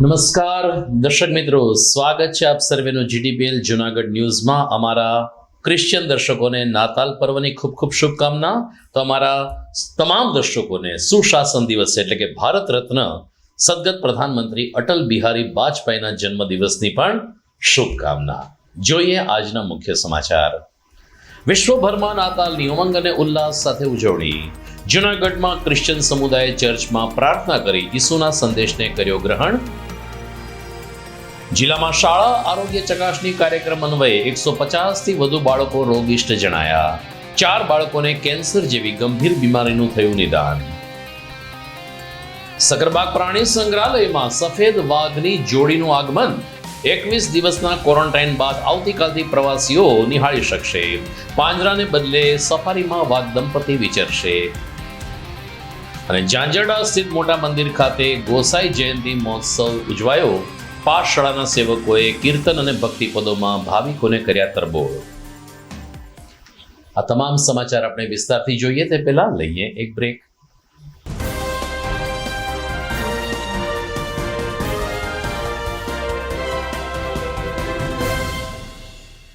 નમસ્કાર, દર્શક મિત્રો, સ્વાગત છે આપ સર્વેનો જીડીપીએલ જુનાગઢ ન્યૂઝમાં. અમારા ક્રિશ્ચિયન દર્શકોને નાતાલ પર્વની ખૂબ ખૂબ શુભકામના. તો અમારા તમામ દર્શકોને સુશાસન દિવસ એટલે કે ભારત રત્ન સદગત પ્રધાનમંત્રી અટલ બિહારી વાજપેયીના જન્મદિવસની પણ શુભકામના. જોઈએ આજના મુખ્ય સમાચાર. વિશ્વભરમાં નાતાલની ઉમંગ અને ઉલ્લાસ સાથે ઉજવણી. જૂનાગઢમાં ક્રિશ્ચિયન સમુદાય ચર્ચમાં પ્રાર્થના કરી, ઈસુના સંદેશને કર્યો ગ્રહણ. જિલ્લામાં શાળા આરોગ્ય ચકાસણી કાર્યક્રમ અન્વયે એકસો પચાસથી વધુ બાળકો રોગિષ્ટ જણાયા. ચાર બાળકોને કેન્સર જેવી ગંભીર બીમારીનું થયું નિદાન. સકરબાગ પ્રાણી સંગ્રહાલયમાં સફેદ વાઘની જોડીનું આગમન. એકવીસ દિવસના ક્વોરન્ટાઇન બાદ આવતીકાલથી પ્રવાસીઓ નિહાળી શકશે. પાંજરાને બદલે સફારીમાં વાઘ દંપતી વિચરશે. અને ઝાંઝરડા સ્થિત મોટા મંદિર ખાતે ગોસાઈ જયંતિ મહોત્સવ ઉજવાયો. પાઠશાળાના સેવકોએ કીર્તન અને ભક્તિપદોમાં ભાવિકોને કર્યા તરબોળ. આ તમામ સમાચાર આપણે વિસ્તારથી જોઈએ તે પહેલાં લઈએ એક બ્રેક